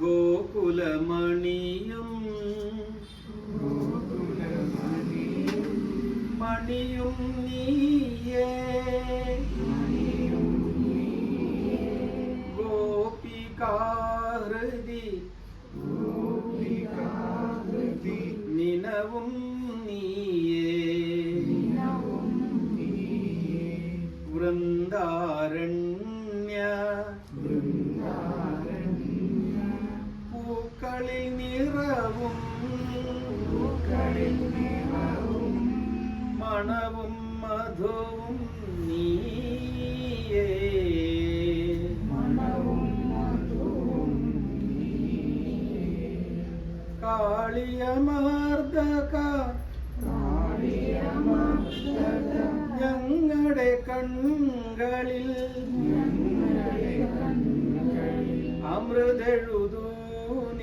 ഗോകുലമണിയും മണിയും നീയേ. ഗോപികാഹൃതി നിനവും നീയേ. വൃന്ദാരണ്യ പൂക്കളിൽ നിറവും മണവും മധുവും നീയേ. കാളിയമർദ്ദക ഞങ്ങളുടെ കണ്ണുകളിൽ അമൃതെഴുതൂ.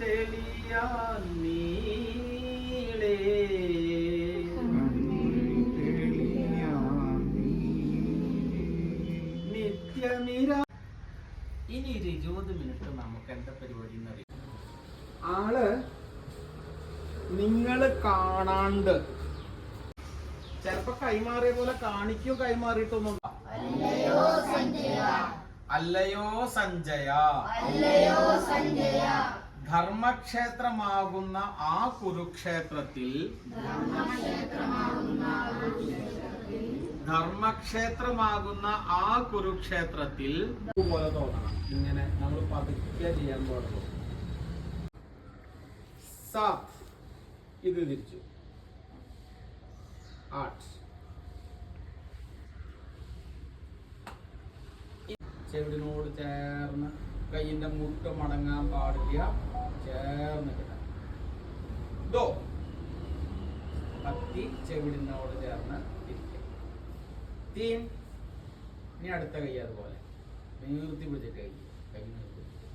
തെളിയാൻ നീളേ. നിത്യനിര ഇനി ഒരു ഇരുപത് മിനിറ്റ് നമുക്ക് എന്താ പരിപാടി എന്നറിയാം ആൾ നിങ്ങൾ കാണാണ്ട്. ചിലപ്പോ കൈമാറിയ പോലെ കാണിക്കോ കൈമാറിയിട്ടൊന്നും. അല്ലയോ സഞ്ജയ. ധർമ്മക്ഷേത്രമാകുന്ന ആ കുരുക്ഷേത്രത്തിൽ ധർമ്മക്ഷേത്രമാകുന്ന ആ കുരുക്ഷേത്രത്തിൽ പോലെ തോന്നണം. ഇങ്ങനെ നമ്മൾ പതുക്കെ ചെയ്യാൻ പാടുള്ളൂ. സ ഇത് തിരിച്ചു. ആർട്ട് ചെവിടിനോട് ചേർന്ന് കൈയിന്റെ മുട്ട് മടങ്ങാൻ പാടില്ല. ചേർന്ന് കിട്ടാം ദോ. പത്തി ചെവിടിനോട് ചേർന്ന് ഇരിക്കുക ഇനി അടുത്ത കൈ അതുപോലെ. നീർത്തി പിടിച്ചിട്ട് കൈ. കൈ നീർത്തി പിടിച്ചിട്ട്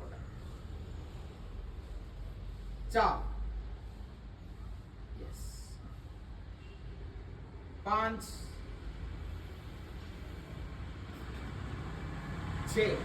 പോട്ടെ ച. പാഞ്ച് છે.